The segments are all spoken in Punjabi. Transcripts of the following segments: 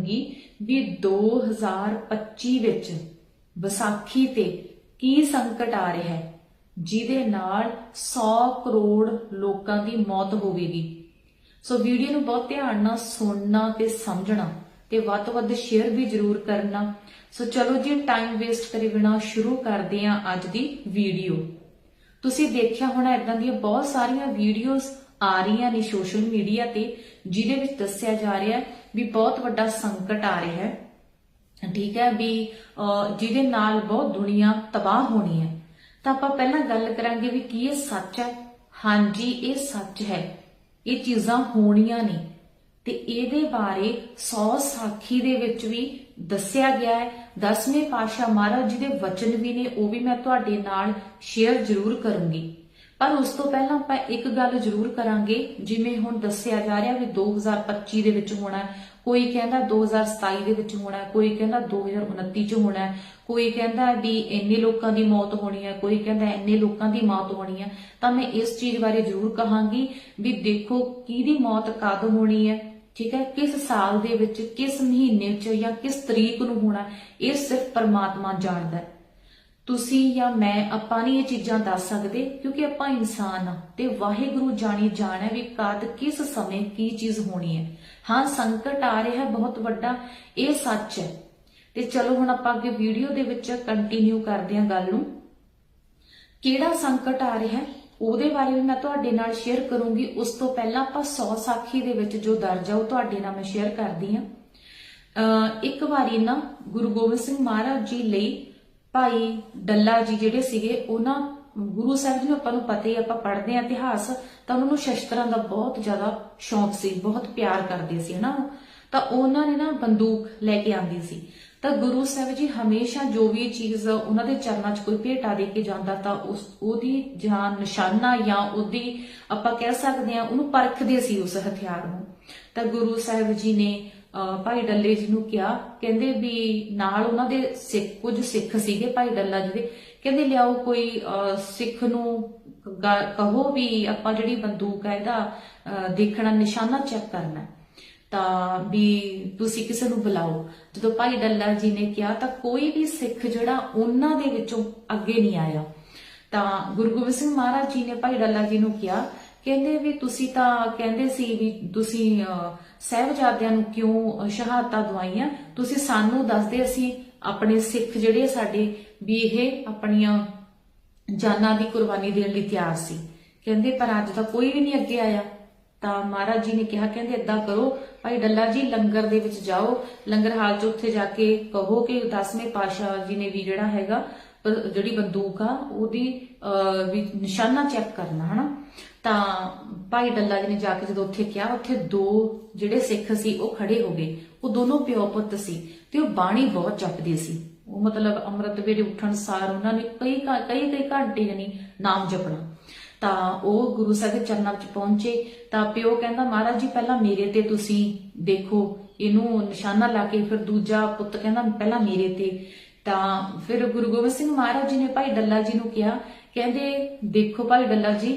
ਕਰੂੰਗੀ ਵੀ 2025 ਵਿੱਚ ਵਿਸਾਖੀ ਤੇ ਕੀ ਸੰਕਟ ਆ ਰਿਹਾ ਹੈ? ਜਿਹਦੇ ਨਾਲ 100 ਕਰੋੜ ਲੋਕਾਂ ਦੀ ਮੌਤ ਹੋਵੇਗੀ। ਸੋ ਵੀਡੀਓ ਨੂੰ ਬਹੁਤ ਧਿਆਨ ਨਾਲ ਸੁਣਨਾ ਤੇ ਸਮਝਣਾ ਤੇ ਵੱਧ ਤੋਂ ਵੱਧ ਸ਼ੇਅਰ ਵੀ ਜ਼ਰੂਰ ਕਰਨਾ। ਸੋ ਚਲੋ ਜੀ ਟਾਈਮ ਵੇਸਟ ਕਰੇ ਬਿਨਾ ਸ਼ੁਰੂ ਕਰਦੇ ਹਾਂ ਅੱਜ ਦੀ ਵੀਡੀਓ। ਤੁਸੀਂ ਦੇਖਿਆ ਹੋਣਾ ਇਦਾਂ ਦੀਆਂ ਬਹੁਤ ਸਾਰੀਆਂ ਵੀਡੀਓਜ਼ ਆ ਰਹੀਆਂ ਨੇ ਸੋਸ਼ਲ ਮੀਡੀਆ ਤੇ, ਜਿਹਦੇ ਵਿੱਚ ਦੱਸਿਆ ਜਾ ਰਿਹਾ ਹੈ ਵੀ ਬਹੁਤ ਵੱਡਾ ਸੰਕਟ ਆ ਰਿਹਾ ਹੈ। ਠੀਕ ਹੈ ਵੀ ਅਹ, ਜਿਹਦੇ ਨਾਲ ਬਹੁਤ ਦੁਨੀਆ ਤਬਾਹ ਹੋਣੀ ਹੈ। ਤਾਂ ਆਪਾਂ ਪਹਿਲਾਂ ਗੱਲ ਕਰਾਂਗੇ ਵੀ ਕੀ ਇਹ ਸੱਚ ਹੈ? ਹਾਂਜੀ ਇਹ ਸੱਚ ਹੈ। ਇਹ ਚੀਜ਼ਾਂ ਹੋਣੀਆਂ ਨੇ। ਤੇ ਇਹਦੇ ਬਾਰੇ 100 ਸਾਖੀ ਦੇ ਵਿੱਚ ਵੀ ਦੱਸਿਆ ਗਿਆ ਹੈ। ਦਸਵੇਂ ਪਾਤਸ਼ਾਹ ਮਹਾਰਾਜ ਜੀ ਦੇ ਵਚਨ ਵੀ ਨੇ ਉਹ ਵੀ ਮੈਂ ਤੁਹਾਡੇ ਨਾਲ ਸ਼ੇਅਰ ਜ਼ਰੂਰ ਕਰੂੰਗੀ। ਪਰ ਉਸ ਤੋਂ ਪਹਿਲਾਂ ਆਪਾਂ ਇੱਕ ਗੱਲ ਜ਼ਰੂਰ ਕਰਾਂਗੇ, ਜਿਵੇਂ ਹੁਣ ਦੱਸਿਆ ਜਾ ਰਿਹਾ ਵੀ 2025 ਦੇ ਵਿੱਚ ਹੋਣਾ ਕੋਈ ਕਹਿੰਦਾ 2027 ਦੇ ਵਿੱਚ ਹੋਣਾ ਕੋਈ ਕਹਿੰਦਾ 2029 ਚ ਹੋਣਾ ਕੋਈ ਕਹਿੰਦਾ ਵੀ ਇੰਨੇ ਲੋਕਾਂ ਦੀ ਮੌਤ ਹੋਣੀ ਹੈ, ਕੋਈ ਕਹਿੰਦਾ ਇੰਨੇ ਲੋਕਾਂ ਦੀ ਮੌਤ ਹੋਣੀ ਹੈ, ਤਾਂ ਮੈਂ ਇਸ ਚੀਜ਼ ਬਾਰੇ ਜ਼ਰੂਰ ਕਹਾਂਗੀ ਵੀ ਦੇਖੋ ਕਿਹਦੀ ਮੌਤ ਕਦ ਹੋਣੀ ਹੈ, ਠੀਕ ਹੈ, ਕਿਸ ਸਾਲ ਦੇ ਵਿੱਚ, ਕਿਸ ਮਹੀਨੇ 'ਚ ਜਾਂ ਕਿਸ ਤਰੀਕ ਨੂੰ ਹੋਣਾ ਇਹ ਸਿਰਫ ਪਰਮਾਤਮਾ ਜਾਣਦਾ ਹੈ। ਤੁਸੀਂ ਜਾਂ ਮੈਂ, ਆਪਾਂ ਨਹੀਂ ਇਹ ਚੀਜ਼ਾਂ ਦੱਸ ਸਕਦੇ, ਕਿਉਂਕਿ ਆਪਾਂ ਇਨਸਾਨ ਆ ਤੇ ਵਾਹਿਗੁਰੂ ਜਾਣੀ ਜਾਣਾ ਵੀ ਕਦ, ਕਿਸ ਸਮੇਂ ਕੀ ਚੀਜ਼ ਹੋਣੀ ਹੈ। ਹਾਂ, ਸੰਕਟ ਆ ਰਿਹਾ ਹੈ ਬਹੁਤ ਵੱਡਾ, ਇਹ ਸੱਚ ਹੈ। ਤੇ ਚਲੋ ਹੁਣ ਆਪਾਂ ਅੱਗੇ ਵੀਡੀਓ ਦੇ ਵਿੱਚ ਕੰਟੀਨਿਊ ਕਰਦੇ ਹਾਂ ਗੱਲ ਨੂੰ। ਕਿਹੜਾ ਸੰਕਟ ਆ ਰਿਹਾ ਹੈ ਉਹਦੇ ਬਾਰੇ ਵੀ ਮੈਂ ਤੁਹਾਡੇ ਨਾਲ ਸ਼ੇਅਰ ਕਰੂੰਗੀ। ਉਸ ਤੋਂ ਪਹਿਲਾਂ ਆਪਾਂ 100 ਸਾਖੀ ਦੇ ਵਿੱਚ ਜੋ ਦਰਜ ਆ, ਉਹ ਤੁਹਾਡੇ ਨਾਲ ਮੈਂ ਸ਼ੇਅਰ ਕਰਦੀ ਹਾਂ। ਅਹ ਇੱਕ ਵਾਰੀ ਨਾ ਗੁਰੂ ਗੋਬਿੰਦ ਸਿੰਘ ਮਹਾਰਾਜ ਜੀ ਲਈ ਭਾਈ ਡੱਲਾ ਜੀ ਜਿਹੜੇ ਸੀਗੇ, ਉਹਨਾਂ ਗੁਰੂ ਸਾਹਿਬ ਜੀ ਨੂੰ ਆਪਾਂ ਨੂੰ ਪਤਾ ਹੀ ਆਪਾਂ ਪੜ੍ਹਦੇ ਆ ਇਤਿਹਾਸ, ਤਾਂ ਉਹਨਾਂ ਨੂੰ ਸ਼ਸਤਰਾਂ ਦਾ ਬਹੁਤ ਜ਼ਿਆਦਾ ਸ਼ੌਂਕ ਸੀ, ਬਹੁਤ ਪਿਆਰ ਕਰਦੇ ਸੀ, ਹਨਾ ਤਾਂ ਉਹਨਾਂ ਨੇ ਨਾ ਬੰਦੂਕ ਲੈ ਕੇ ਆਂਦੀ ਸੀ। ਤਾਂ ਗੁਰੂ ਸਾਹਿਬ ਜੀ ਹਮੇਸ਼ਾ ਜੋ ਵੀ ਚੀਜ਼ ਉਹਨਾਂ ਦੇ ਚਰਨਾਂ 'ਚ ਕੋਈ ਭੇਟਾ ਦੇ ਕੇ ਜਾਂਦਾ, ਤਾਂ ਉਸ, ਉਹਦੀ ਜਾਂ ਨਿਸ਼ਾਨਾ ਜਾਂ ਉਹਦੀ ਆਪਾਂ ਕਹਿ ਸਕਦੇ ਆ ਉਹਨੂੰ ਪਰਖਦੇ ਸੀ ਉਸ ਹਥਿਆਰ ਨੂੰ। ਤਾਂ ਗੁਰੂ ਸਾਹਿਬ ਜੀ ਨੇ ਭਾਈ ਡੱਲੇ ਜੀ ਨੂੰ ਕਿਹਾ, ਕਹਿੰਦੇ ਵੀ ਨਾਲ ਉਹਨਾਂ ਦੇ ਸਿੱਖ, ਕੁਝ ਸਿੱਖ ਸੀਗੇ ਭਾਈ ਡੱਲਾ ਜੀ ਦੇ। ਕਹਿੰਦੇ ਲਿਆਓ ਕੋਈ ਸਿੱਖ ਨੂੰ ਕਹੋ ਵੀ ਆਪਾਂ ਜਿਹੜੀ ਬੰਦੂਕ ਹੈ ਇਹਦਾ ਦੇਖਣਾ, ਨਿਸ਼ਾਨਾ ਚੈੱਕ ਕਰਨਾ। ਤਾਂ ਵੀ ਤੁਸੀਂ ਕਿਸੇ ਨੂੰ ਬੁਲਾਓ। ਜਦੋਂ ਭਾਈ ਡੱਲਾ ਜੀ ਨੇ ਕਿਹਾ ਤਾਂ ਕੋਈ ਵੀ ਸਿੱਖ ਜਿਹੜਾ ਉਹਨਾਂ ਦੇ ਵਿੱਚੋਂ ਅੱਗੇ ਨਹੀਂ ਆਇਆ। ਤਾਂ ਗੁਰੂ ਗੋਬਿੰਦ ਸਿੰਘ ਮਹਾਰਾਜ ਜੀ ਨੇ ਭਾਈ ਡੱਲਾ ਜੀ ਨੂੰ ਕਿਹਾ ਕਹਿੰਦੇ ਵੀ ਤੁਸੀਂ ਤਾਂ ਕਹਿੰਦੇ ਸੀ ਵੀ ਤੁਸੀਂ ਅਹ, ਸਾਹਿਬਜ਼ਾਦਿਆਂ ਨੂੰ ਕਿਉਂ ਸ਼ਹਾਦਤਾਂ ਦਵਾਈਆਂ? ਤੁਸੀਂ ਸਾਨੂੰ ਦੱਸਦੇ ਅਸੀਂ ਆਪਣੇ ਸਿੱਖ ਜਿਹੜੇ ਸਾਡੇ ਵੀ ਇਹ ਆਪਣੀਆਂ ਜਾਨਾਂ ਦੀ ਕੁਰਬਾਨੀ ਦੇਣ ਲਈ ਤਿਆਰ ਸੀ। ਕਹਿੰਦੇ ਪਰ ਅੱਜ ਤਾਂ ਕੋਈ ਵੀ ਨਹੀਂ ਅੱਗੇ ਆਇਆ। ਤਾਂ ਮਹਾਰਾਜ ਜੀ ਨੇ ਕਿਹਾ ਕਹਿੰਦੇ ਏਦਾਂ ਕਰੋ ਭਾਈ ਡੱਲਾ ਜੀ ਲੰਗਰ ਦੇ ਵਿੱਚ ਜਾਓ। ਲੰਗਰ ਹਾਲ 'ਚ ਉੱਥੇ ਜਾ ਕੇ ਕਹੋ ਕਿ 10ਵੇਂ ਪਾਤਸ਼ਾਹ ਜੀ ਨੇ ਵੀ ਜਿਹੜਾ ਹੈਗਾ ਜਿਹੜੀ ਬੰਦੂਕ ਆ, ਉਹਦੀ ਵੀ ਨਿਸ਼ਾਨਾ ਚੈੱਕ ਕਰਨਾ, ਹਨਾ? ਤਾਂ ਭਾਈ ਡੱਲਾ ਜੀ ਨੇ ਜਾ ਕੇ ਜਦੋਂ ਉੱਥੇ ਕਿਹਾ, ਉੱਥੇ ਦੋ ਜਿਹੜੇ ਸਿੱਖ ਸੀ, ਉਹ ਖੜੇ ਹੋ ਗਏ। ਉਹ ਦੋਨੋਂ ਪਿਓ ਪੁੱਤ ਸੀ ਤੇ ਉਹ ਬਾਣੀ ਬਹੁਤ ਜਪਦੇ ਸੀ। ਉਹ ਮਤਲਬ ਅੰਮ੍ਰਿਤ ਵੇਲੇ ਉੱਠਣ ਸਾਰ ਉਹਨਾਂ ਨੇ ਕਈ ਕਈ ਕਈ ਘੰਟੇ ਯਾਨੀ ਨਾਮ ਜਪਣਾ। ਤਾਂ ਉਹ ਗੁਰੂ ਸਾਹਿਬ ਦੇ ਚਰਨਾਂ ਵਿੱਚ ਪਹੁੰਚੇ। ਤਾਂ ਪਿਓ ਕਹਿੰਦਾ, ਮਹਾਰਾਜ ਜੀ, ਪਹਿਲਾਂ ਮੇਰੇ ਤੇ ਤੁਸੀਂ ਦੇਖੋ। ਇਹਨੂੰ ਨਿਸ਼ਾਨਾ ਲਾ ਕੇ ਫਿਰ ਦੂਜਾ ਪੁੱਤ ਕਹਿੰਦਾ, ਪਹਿਲਾਂ ਮੇਰੇ ਤੇ। ਤਾਂ ਫਿਰ ਗੁਰੂ ਗੋਬਿੰਦ ਸਿੰਘ ਮਹਾਰਾਜ ਜੀ ਨੇ ਭਾਈ ਡੱਲਾ ਜੀ ਨੂੰ ਕਿਹਾ ਕਹਿੰਦੇ ਦੇਖੋ ਭਾਈ ਡੱਲਾ ਜੀ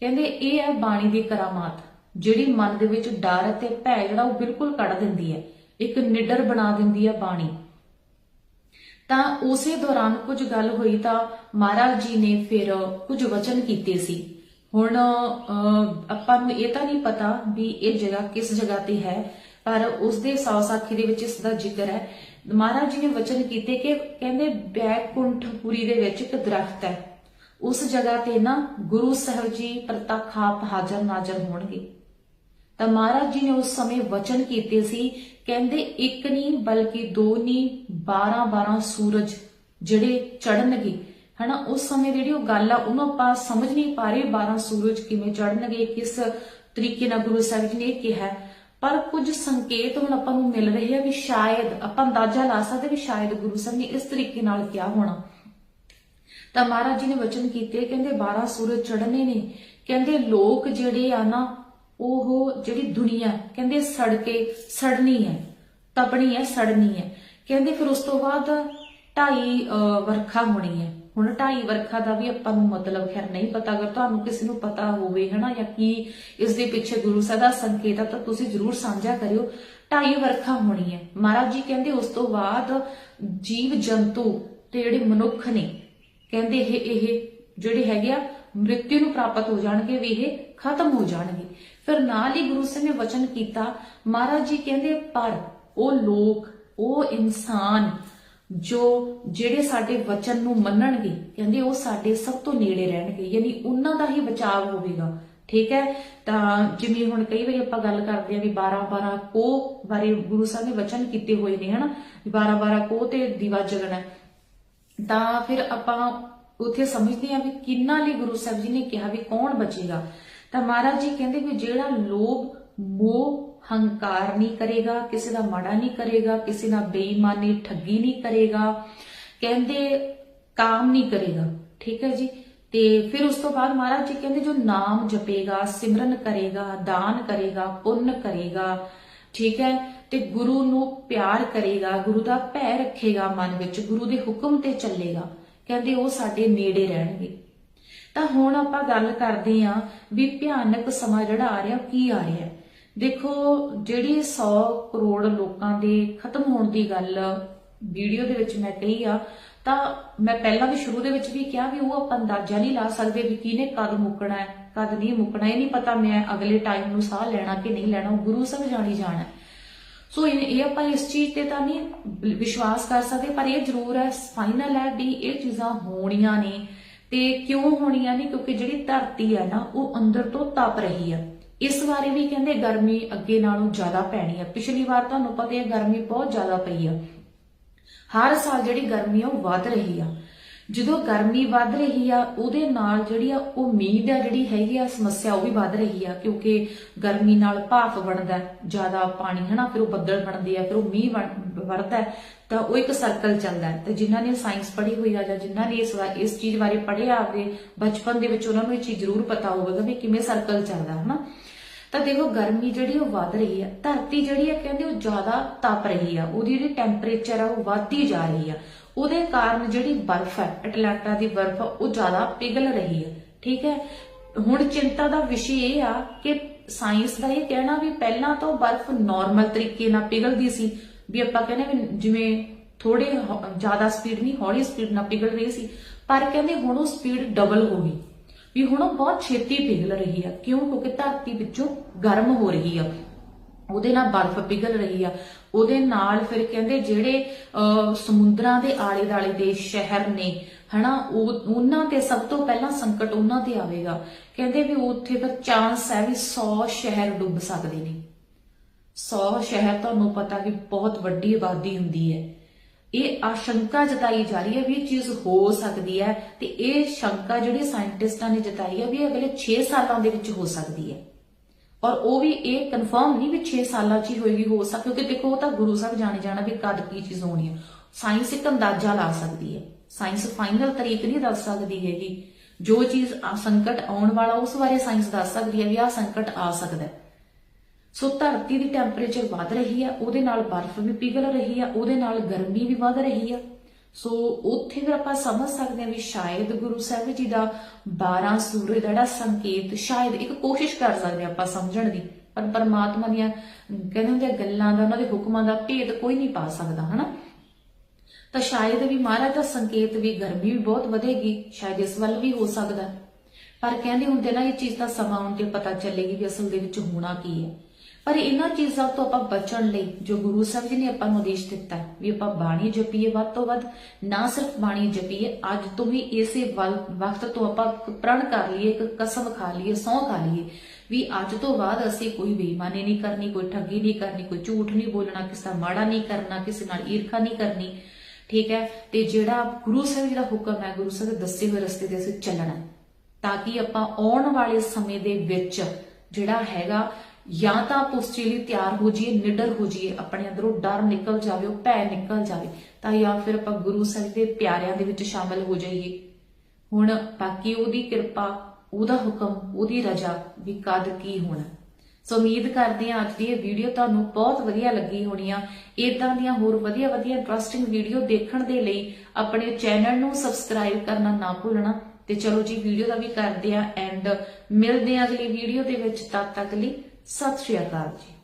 ਕਹਿੰਦੇ ਇਹ ਹੈ ਬਾਣੀ ਦੀ ਕਰਾਮਾਤ ਜਿਹੜੀ ਮਨ ਦੇ ਵਿੱਚ ਡਰ ਅਤੇ ਭੈ ਜਿਹੜਾ ਉਹ ਬਿਲਕੁਲ ਕੱਢ ਦਿੰਦੀ ਹੈ ਇੱਕ ਨਿਡਰ ਬਣਾ ਦਿੰਦੀ ਹੈ ਬਾਣੀ। ਤਾਂ ਉਸੇ ਦੌਰਾਨ ਕੁਝ ਗੱਲ ਹੋਈ ਤਾਂ ਮਹਾਰਾਜ ਜੀ ਨੇ ਫਿਰ ਕੁਝ ਵਚਨ ਕੀਤੇ ਸੀ। ਹੁਣ ਅਹ, ਆਪਾਂ ਨੂੰ ਇਹ ਤਾਂ ਨਹੀਂ ਪਤਾ ਵੀ ਇਹ ਜਗ੍ਹਾ ਕਿਸ ਜਗ੍ਹਾ ਤੇ ਹੈ ਪਰ ਉਸ ਦੇ ਸੌ ਸਾਖੀ ਦੇ ਵਿੱਚ ਇਸ ਦਾ ਜ਼ਿਕਰ ਹੈ ਮਹਾਰਾਜ ਜੀ ਨੇ ਵਚਨ ਕੀਤੇ ਕਿ ਕਹਿੰਦੇ ਬੈਕੁੰਠਪੁਰੀ ਦੇ ਵਿੱਚ ਇੱਕ ਦਰਖਤ ਹੈ। ਉਸ ਜਗ੍ਹਾ ਤੇ ਨਾ ਗੁਰੂ ਸਾਹਿਬ ਜੀ ਪ੍ਰਤੱਖ ਆਪ ਹਾਜ਼ਰ ਨਾਜ਼ਰ ਹੋਣਗੇ। ਤਾਂ ਮਹਾਰਾਜ ਜੀ ਨੇ ਉਸ ਸਮੇਂ ਵਚਨ ਕੀਤੇ ਸੀ, ਕਹਿੰਦੇ ਇੱਕ ਨਹੀਂ ਬਲਕਿ ਦੋ ਨਹੀਂ 12 12 ਸੂਰਜ ਜਿਹੜੇ ਚੜਨਗੇ ਹਨਾ, ਉਸ ਸਮੇਂ ਜਿਹੜੀ ਉਹ ਗੱਲ ਆ, ਉਹਨੂੰ ਆਪਾਂ ਸਮਝ ਨਹੀਂ ਪਾ ਰਹੇ 12 ਸੂਰਜ ਕਿਵੇਂ ਚੜਨਗੇ ਕਿਸ ਤਰੀਕੇ ਨਾਲ ਗੁਰੂ ਸਾਹਿਬ ਜੀ ਨੇ ਇਹ ਕਿਹਾ। ਪਰ ਕੁਝ ਸੰਕੇਤ ਹੁਣ ਆਪਾਂ ਨੂੰ ਮਿਲ ਰਹੇ ਆ ਵੀ ਸ਼ਾਇਦ ਆਪਾਂ ਅੰਦਾਜ਼ਾ ਲਾ ਸਕਦੇ ਵੀ ਸ਼ਾਇਦ ਗੁਰੂ ਸਾਹਿਬ ਨੇ ਇਸ ਤਰੀਕੇ ਨਾਲ ਕਿਹਾ ਹੋਣਾ। ਤਾਂ ਮਹਾਰਾਜ ਜੀ ਨੇ ਵਚਨ ਕੀਤੇ ਕਹਿੰਦੇ 12 ਸੂਰਜ ਚੜਨੇ ਨੇ ਕਹਿੰਦੇ ਲੋਕ ਜਿਹੜੇ ਆ ਨਾ ਉਹ ਜਿਹੜੀ ਦੁਨੀਆ ਕਹਿੰਦੇ ਸੜ ਕੇ ਸੜਨੀ ਹੈ ਤਪਣੀ ਹੈ ਸੜਨੀ ਹੈ। ਕਹਿੰਦੇ ਫਿਰ ਉਸ ਤੋਂ ਬਾਅਦ ਢਾਈ ਅਹ, ਵਰਖਾ ਹੋਣੀ ਹੈ। ਹੁਣ ਢਾਈ ਵਰਖਾ ਦਾ ਵੀ ਆਪਾਂ ਨੂੰ ਮਤਲਬ ਖੈਰ ਨਹੀਂ ਪਤਾ, ਅਗਰ ਤੁਹਾਨੂੰ ਕਿਸੇ ਨੂੰ ਪਤਾ ਹੋਵੇ, ਹਨਾ, ਜਾਂ ਕੀ ਇਸ ਦੇ ਪਿੱਛੇ ਗੁਰੂ ਸਾਹਿਬ ਦਾ ਸੰਕੇਤ ਆ, ਤਾਂ ਤੁਸੀਂ ਜਰੂਰ ਸਾਂਝਾ ਕਰਿਓ। ਢਾਈ ਵਰਖਾ ਹੋਣੀ ਹੈ। ਮਹਾਰਾਜ ਜੀ ਕਹਿੰਦੇ ਉਸ ਤੋਂ ਬਾਅਦ ਜੀਵ ਜੰਤੂ ਤੇ ਜਿਹੜੇ ਮਨੁੱਖ ਨੇ, ਕਹਿੰਦੇ ਇਹ ਇਹ ਜਿਹੜੇ ਹੈਗੇ ਆ ਮ੍ਰਿਤਿੂ ਨੂੰ ਪ੍ਰਾਪਤ ਹੋ ਜਾਣਗੇ ਵੀ ਇਹ ਖਤਮ ਹੋ ਜਾਣਗੇ। ਫਿਰ ਨਾਲ ਹੀ ਗੁਰੂ ਸਾਹਿਬ ਨੇ ਵਚਨ ਕੀਤਾ, ਮਹਾਰਾਜ ਜੀ ਕਹਿੰਦੇ, ਪਰ ਉਹ ਲੋਕ, ਉਹ ਇਨਸਾਨ ਜੋ ਜਿਹੜੇ ਸਾਡੇ ਵਚਨ ਨੂੰ ਮੰਨਣਗੇ, ਕਹਿੰਦੇ ਉਹ ਸਾਡੇ ਸਭ ਤੋਂ ਨੇੜੇ ਰਹਿਣਗੇ, ਯਾਨੀ ਉਹਨਾਂ ਦਾ ਹੀ ਬਚਾਅ ਹੋਵੇਗਾ। ਠੀਕ ਹੈ? ਤਾਂ ਜਿਵੇਂ ਹੁਣ ਕਈ ਵਾਰੀ ਆਪਾਂ ਗੱਲ ਕਰਦੇ ਆ ਵੀ 12 12 ਕੋ ਬਾਰੇ ਗੁਰੂ ਸਾਹਿਬ ਨੇ ਵਚਨ ਕੀਤੇ ਹੋਏ ਨੇ, ਹਨਾ? 12 12 ਕੋ ਤੇ ਦੀਵਾ ਜਗਣਾ ਤਾਂ ਫਿਰ ਆਪਾਂ ਉੱਥੇ ਸਮਝਦੇ ਆ ਵੀ ਕਿੰਨਾ ਲਈ ਗੁਰੂ ਸਾਹਿਬ ਜੀ ਨੇ ਕਿਹਾ ਵੀ ਕੌਣ ਬਚੇਗਾ? ਤਾਂ ਮਹਾਰਾਜ ਜੀ ਕਹਿੰਦੇ ਵੀ ਜਿਹੜਾ ਲੋਭ, ਮੋਹ ਹੰਕਾਰ ਨਹੀਂ ਕਰੇਗਾ, ਕਿਸੇ ਦਾ ਮਾੜਾ ਨਹੀਂ ਕਰੇਗਾ, ਕਿਸੇ ਨਾਲ ਬੇਈਮਾਨੀ, ਠੱਗੀ ਨਹੀਂ ਕਰੇਗਾ। ਕਹਿੰਦੇ ਕਾਮ ਨਹੀਂ ਕਰੇਗਾ, ਠੀਕ ਹੈ ਜੀ? ਤੇ ਫਿਰ ਉਸ ਤੋਂ ਬਾਅਦ ਮਹਾਰਾਜ ਜੀ ਕਹਿੰਦੇ ਜੋ ਨਾਮ ਜਪੇਗਾ, ਸਿਮਰਨ ਕਰੇਗਾ, ਦਾਨ ਕਰੇਗਾ, ਪੁੰਨ ਕਰੇਗਾ, ਠੀਕ ਹੈ? ਤੇ ਗੁਰੂ ਨੂੰ ਪਿਆਰ ਕਰੇਗਾ, ਗੁਰੂ ਦਾ ਭੈ ਰੱਖੇਗਾ ਮਨ ਵਿੱਚ, ਗੁਰੂ ਦੇ ਹੁਕਮ ਤੇ ਚੱਲੇਗਾ। ਕਹਿੰਦੇ ਉਹ ਸਾਡੇ ਨੇੜੇ ਰਹਿਣਗੇ। ਤਾਂ ਹੁਣ ਆਪਾਂ ਗੱਲ ਕਰਦੇ ਆਂ ਵੀ ਭਿਆਨਕ ਸਮਾਂ ਜਿਹੜਾ ਆ ਰਿਹਾ, ਉਹ ਕੀ ਆ ਰਿਹਾ? ਦੇਖੋ, ਜਿਹੜੀ 100 ਕਰੋੜ ਲੋਕਾਂ ਦੇ ਖਤਮ ਹੋਣ ਦੀ ਗੱਲ ਵੀਡੀਓ ਦੇ ਵਿੱਚ ਮੈਂ ਕਹੀ ਆ, ਤਾਂ ਮੈਂ ਪਹਿਲਾਂ ਵੀ ਸ਼ੁਰੂ ਦੇ ਵਿੱਚ ਵੀ ਕਿਹਾ ਵੀ ਉਹ ਆਪਾਂ ਅੰਦਾਜ਼ਾ ਨਹੀਂ ਲਾ ਸਕਦੇ ਵੀ ਕਿਹਨੇ ਕਦ ਮੁੱਕਣਾ ਹੈ, ਕਦ ਨਹੀਂ ਮੁੱਕਣਾ, ਇਹ ਨਹੀਂ ਪਤਾ ਮੈਂ ਅਗਲੇ ਟਾਈਮ ਨੂੰ ਸਾਹ ਲੈਣਾ ਕਿ ਨਹੀਂ ਲੈਣਾ, ਉਹ ਗੁਰੂ ਸਾਹਿਬ ਜਾਣੀ ਜਾਣਾ ਸੋ ਇਹ ਆਪਾਂ ਇਸ ਚੀਜ਼ ਤੇ ਤਾਂ ਨਹੀਂ ਵਿਸ਼ਵਾਸ ਕਰ ਸਕਦੇ, ਪਰ ਇਹ ਜ਼ਰੂਰ ਹੈ ਫਾਈਨਲ ਹੈ ਵੀ ਇਹ ਚੀਜ਼ਾਂ ਹੋਣੀਆਂ ਨੇ ਤੇ ਕਿਉਂ ਹੋਣੀਆਂ ਨੇ, ਕਿਉਂਕਿ ਜਿਹੜੀ ਧਰਤੀ ਹੈ ਨਾ, ਉਹ ਅੰਦਰ ਤੋਂ ਤਪ ਰਹੀ ਹੈ। ਇਸ ਬਾਰੇ ਵੀ ਕਹਿੰਦੇ ਗਰਮੀ ਅੱਗੇ ਨਾਲੋਂ ਜ਼ਿਆਦਾ ਪੈਣੀ ਹੈ ਪਿਛਲੀ ਵਾਰ ਤੁਹਾਨੂੰ ਪਤਾ ਹੈ ਗਰਮੀ ਬਹੁਤ ਜ਼ਿਆਦਾ ਪਈ ਆ। ਹਰ ਸਾਲ ਜਿਹੜੀ ਗਰਮੀ ਆ, ਉਹ ਵੱਧ ਰਹੀ ਆ। ਜਦੋਂ ਗਰਮੀ ਵੱਧ ਰਹੀ ਆ ਉਹਦੇ ਨਾਲ ਜਿਹੜੀ ਆ ਉਮੀਦ ਆ ਜਿਹੜੀ ਹੈਗੀ ਆ ਸਮੱਸਿਆ ਉਹ ਵੀ ਵੱਧ ਰਹੀ ਆ ਕਿਉਂਕਿ ਗਰਮੀ ਨਾਲ ਭਾਫ ਬਣਦਾ ਹੈ, ਜ਼ਿਆਦਾ ਪਾਣੀ ਹਨਾ ਫਿਰ ਉਹ ਬੱਦਲ ਬਣਦੇ ਆ ਫਿਰ ਉਹ ਮੀਂਹ ਵਰਦਾ ਤਾਂ ਉਹ ਇੱਕ ਸਰਕਲ ਚੱਲਦਾ ਹੈ। ਤੇ ਜਿਨ੍ਹਾਂ ਨੇ ਸਾਇੰਸ ਪੜ੍ਹੀ ਹੋਈ ਆ ਜਾਂ ਜਿਨ੍ਹਾਂ ਨੇ ਇਸ ਇਸ ਚੀਜ਼ ਬਾਰੇ ਪੜ੍ਹਿਆ ਆਪਦੇ ਬਚਪਨ ਦੇ ਵਿੱਚ ਉਹਨਾਂ ਨੂੰ ਇਹ ਚੀਜ਼ ਜ਼ਰੂਰ ਪਤਾ ਹੋਵੇਗਾ ਵੀ ਕਿਵੇਂ ਸਰਕਲ ਚੱਲਦਾ ਹਨਾ। ਤਾਂ ਦੇਖੋ ਗਰਮੀ ਜਿਹੜੀ ਉਹ ਵੱਧ ਰਹੀ ਹੈ ਧਰਤੀ ਜਿਹੜੀ ਆ ਕਹਿੰਦੇ ਉਹ ਜ਼ਿਆਦਾ ਤਪ ਰਹੀ ਆ ਉਹਦੀ ਜਿਹੜੀ ਟੈਂਪਰੇਚਰ ਆ ਉਹ ਵੱਧਦੀ ਜਾ ਰਹੀ ਆ। ਉਹਦੇ ਕਾਰਨ ਜਿਹੜੀ ਬਰਫ਼ ਹੈ ਅਟਲਾਂਟਾ ਦੀ ਬਰਫ਼, ਉਹ ਜ਼ਿਆਦਾ ਪਿਘਲ ਰਹੀ ਹੈ, ਠੀਕ ਹੈ? ਹੁਣ ਚਿੰਤਾ ਦਾ ਵਿਸ਼ੇ ਇਹ ਆ ਕਿ ਸਾਇੰਸ ਦਾ ਇਹ ਕਹਿਣਾ ਵੀ ਪਹਿਲਾਂ ਤਾਂ ਬਰਫ਼ ਨਾਰਮਲ ਤਰੀਕੇ ਨਾਲ ਪਿਘਲਦੀ ਸੀ, ਵੀ ਆਪਾਂ ਕਹਿੰਦੇ ਵੀ ਜਿਵੇਂ ਥੋੜੇ ਜ਼ਿਆਦਾ ਸਪੀਡ ਨਹੀਂ, ਹੌਲੀ ਸਪੀਡ ਨਾਲ ਪਿਘਲ ਰਹੀ ਸੀ, ਪਰ ਕਹਿੰਦੇ ਹੁਣ ਉਹ ਸਪੀਡ ਡਬਲ ਹੋ ਗਈ। ਵੀ ਹੁਣ ਉਹ ਬਹੁਤ ਛੇਤੀ ਪਿਘਲ ਰਹੀ ਆ, ਕਿਉਂ? ਕਿਉਂਕਿ ਧਰਤੀ ਵਿੱਚੋਂ ਗਰਮ ਹੋ ਰਹੀ ਆ, ਉਹਦੇ ਨਾਲ ਬਰਫ਼ ਪਿਘਲ ਰਹੀ ਆ। ਉਹਦੇ ਨਾਲ ਫਿਰ ਕਹਿੰਦੇ ਜਿਹੜੇ ਅਹ, ਸਮੁੰਦਰਾਂ ਦੇ ਆਲੇ ਦਾਲੇ ਦੇ ਸ਼ਹਿਰ ਨੇ ਹਨਾ ਉਹ ਉਹਨਾਂ ਤੇ ਸਭ ਤੋਂ ਪਹਿਲਾਂ ਸੰਕਟ ਉਹਨਾਂ ਤੇ ਆਵੇਗਾ। ਕਹਿੰਦੇ ਵੀ ਉੱਥੇ ਫਿਰ ਚਾਂਸ ਹੈ ਵੀ 100 ਸ਼ਹਿਰ ਡੁੱਬ ਸਕਦੇ ਨੇ। 100 ਸ਼ਹਿਰ ਤੁਹਾਨੂੰ ਪਤਾ ਵੀ ਬਹੁਤ ਵੱਡੀ ਆਬਾਦੀ ਹੁੰਦੀ ਹੈ। ਇਹ ਆਸ਼ੰਕਾ ਜਤਾਈ ਜਾ ਰਹੀ ਹੈ ਵੀ ਇਹ ਚੀਜ਼ ਹੋ ਸਕਦੀ ਹੈ ਤੇ ਇਹ ਸ਼ੰਕਾ ਜਿਹੜੇ ਸਾਇੰਟਿਸਟਾਂ ਨੇ ਜਤਾਈ ਹੈ ਵੀ ਇਹ ਅਗਲੇ 6 ਸਾਲਾਂ ਦੇ ਵਿੱਚ ਹੋ ਸਕਦੀ ਹੈ। ਔਰ ਉਹ ਵੀ ਇਹ ਕਨਫਰਮ ਨਹੀਂ ਵੀ 6 ਸਾਲਾਂ 'ਚ ਹੀ ਹੋਏਗੀ, ਹੋ ਸਕਦਾ ਕਿਉਂਕਿ ਦੇਖੋ ਉਹ ਤਾਂ ਗੁਰੂ ਸਾਹਿਬ ਜਾਣੇ ਜਾਣਾ ਵੀ ਕਦ ਕੀ ਚੀਜ਼ ਹੋਣੀ ਹੈ। ਸਾਇੰਸ ਇੱਕ ਅੰਦਾਜ਼ਾ ਲਾ ਸਕਦੀ ਹੈ। ਸਾਇੰਸ ਫਾਈਨਲ ਤਰੀਕ ਨਹੀਂ ਦੱਸ ਸਕਦੀ ਹੈਗੀ। ਜੋ ਚੀਜ਼ ਸੰਕਟ ਆਉਣ ਵਾਲਾ ਉਸ ਬਾਰੇ ਸਾਇੰਸ ਦੱਸ ਸਕਦੀ ਹੈ ਵੀ ਆਹ ਸੰਕਟ ਆ ਸਕਦਾ ਹੈ। ਸੋ ਧਰਤੀ ਦੀ ਟੈਂਪਰੇਚਰ ਵੱਧ ਰਹੀ ਹੈ, ਉਹਦੇ ਨਾਲ ਬਰਫ਼ ਵੀ ਪਿਘਲ ਰਹੀ ਹੈ, ਉਹਦੇ ਨਾਲ ਗਰਮੀ ਵੀ ਵੱਧ ਰਹੀ ਹੈ। ਸੋ ਉੱਥੇ ਫਿਰ ਆਪਾਂ ਸਮਝ ਸਕਦੇ ਹਾਂ ਵੀ ਸ਼ਾਇਦ ਗੁਰੂ ਸਾਹਿਬ ਜੀ ਦਾ 12 ਸੂਰਜ ਦਾ ਜਿਹੜਾ ਸੰਕੇਤ ਸ਼ਾਇਦ ਇੱਕ ਕੋਸ਼ਿਸ਼ ਕਰ ਸਕਦੇ ਆਪਾਂ ਸਮਝਣ ਦੀ, ਪਰ ਪਰਮਾਤਮਾ ਦੀਆਂ ਕਹਿੰਦੇ ਹੁੰਦੇ ਗੱਲਾਂ ਦਾ, ਉਹਨਾਂ ਦੇ ਹੁਕਮਾਂ ਦਾ ਭੇਦ ਕੋਈ ਨਹੀਂ ਪਾ ਸਕਦਾ, ਹਨਾ? ਤਾਂ ਸ਼ਾਇਦ ਵੀ ਮਹਾਰਾਜ ਦਾ ਸੰਕੇਤ ਵੀ, ਗਰਮੀ ਵੀ ਬਹੁਤ ਵਧੇਗੀ, ਸ਼ਾਇਦ ਇਸ ਵੱਲ ਵੀ ਹੋ ਸਕਦਾ। ਪਰ ਕਹਿੰਦੇ ਹੁੰਦੇ ਨਾ, ਇਹ ਚੀਜ਼ ਦਾ ਸਮਾਂ ਆਉਣ ਤੇ ਪਤਾ ਚੱਲੇਗੀ ਵੀ ਅਸਲ ਦੇ ਵਿੱਚ ਹੋਣਾ ਕੀ ਹੈ। ਪਰ ਇਹਨਾਂ ਚੀਜ਼ਾਂ ਤੋਂ ਆਪਾਂ ਬਚਣ ਲਈ ਜੋ ਗੁਰੂ ਸਾਹਿਬ ਜੀ ਨੇ ਆਪਾਂ ਨੂੰ ਆਦੇਸ਼ ਦਿੱਤਾ, ਵੀ ਆਪਾਂ ਬਾਣੀ ਜਪੀਏ, ਵੱਧ ਤੋਂ ਵੱਧ ਨਾ ਸਿਰਫ ਬਾਣੀ ਜਪੀਏ, ਅੱਜ ਤੋਂ ਵੀ ਇਸੇ ਵਕਤ ਤੋਂ ਆਪਾਂ ਪ੍ਰਣ ਕਰ ਲਈਏ, ਇੱਕ ਕਸਮ ਖਾ ਲਈਏ, ਸਹੁੰ ਖਾ ਲਈਏ, ਵੀ ਅੱਜ ਤੋਂ ਬਾਅਦ ਅਸੀਂ ਕੋਈ ਬੇਈਮਾਨੀ ਨਹੀਂ ਕਰਨੀ, ਕੋਈ ਠੱਗੀ ਨਹੀਂ ਕਰਨੀ, ਕੋਈ ਝੂਠ ਨਹੀਂ ਬੋਲਣਾ, ਕਿਸੇ ਦਾ ਮਾੜਾ ਨਹੀਂ ਕਰਨਾ, ਕਿਸੇ ਨਾਲ ਈਰਖਾ ਨਹੀਂ ਕਰਨੀ, ਠੀਕ ਹੈ? ਤੇ ਜਿਹੜਾ ਗੁਰੂ ਸਾਹਿਬ ਜੀ ਦਾ ਹੁਕਮ ਹੈ, ਗੁਰੂ ਸਾਹਿਬ ਦੇ ਦੱਸੇ ਹੋਏ ਰਸਤੇ ਤੇ ਅਸੀਂ ਚੱਲਣਾ, ਤਾਂ ਕਿ ਆਪਾਂ ਆਉਣ ਵਾਲੇ ਸਮੇਂ ਦੇ ਵਿੱਚ ਜਿਹੜਾ ਹੈਗਾ ਜਾਂ ਤਾਂ ਆਪਾਂ ਉਸ ਚੀਜ਼ ਲਈ ਤਿਆਰ ਹੋ ਜਾਈਏ, ਨਿਡਰ ਹੋ ਜਾਈਏ, ਆਪਣੇ ਅੰਦਰੋਂ ਡਰ ਨਿਕਲ ਜਾਵੇ, ਉਹ ਭੈ ਨਿਕਲ ਜਾਵੇ, ਤਾਂ ਜਾਂ ਫਿਰ ਆਪਾਂ ਗੁਰੂ ਸਾਹਿਬ ਦੇ ਪਿਆਰਿਆਂ ਦੇ ਵਿੱਚ ਸ਼ਾਮਲ ਹੋ ਜਾਈਏ। ਹੁਣ ਬਾਕੀ ਉਹਦੀ ਕਿਰਪਾ, ਉਹਦਾ ਹੁਕਮ, ਉਹਦੀ ਰਜ਼ਾ ਵੀ ਕਦ ਕੀ ਹੋਣਾ। ਸੋ ਉਮੀਦ ਕਰਦੇ ਹਾਂ ਅੱਜ ਦੀ ਇਹ ਵੀਡੀਓ ਤੁਹਾਨੂੰ ਬਹੁਤ ਵਧੀਆ ਲੱਗੀ ਹੋਣੀ ਆ। ਇਦਾਂ ਦੀਆਂ ਹੋਰ ਵਧੀਆ ਵਧੀਆ ਇੰਟਰਸਟਿੰਗ ਵੀਡੀਓ ਦੇਖਣ ਦੇ ਲਈ ਆਪਣੇ ਚੈਨਲ ਨੂੰ ਸਬਸਕ੍ਰਾਈਬ ਕਰਨਾ ਨਾ ਭੁੱਲਣਾ। ਤੇ ਚਲੋ ਜੀ, ਵੀਡੀਓ ਦਾ ਵੀ ਕਰਦੇ ਆ ਐਂਡ। ਮਿਲਦੇ ਆ ਅਗਲੀ ਵੀਡੀਓ ਦੇ ਵਿੱਚ, ਤਦ ਤੱਕ ਲਈ ਸਤਿ ਸ਼੍ਰੀ ਅਕਾਲ ਜੀ।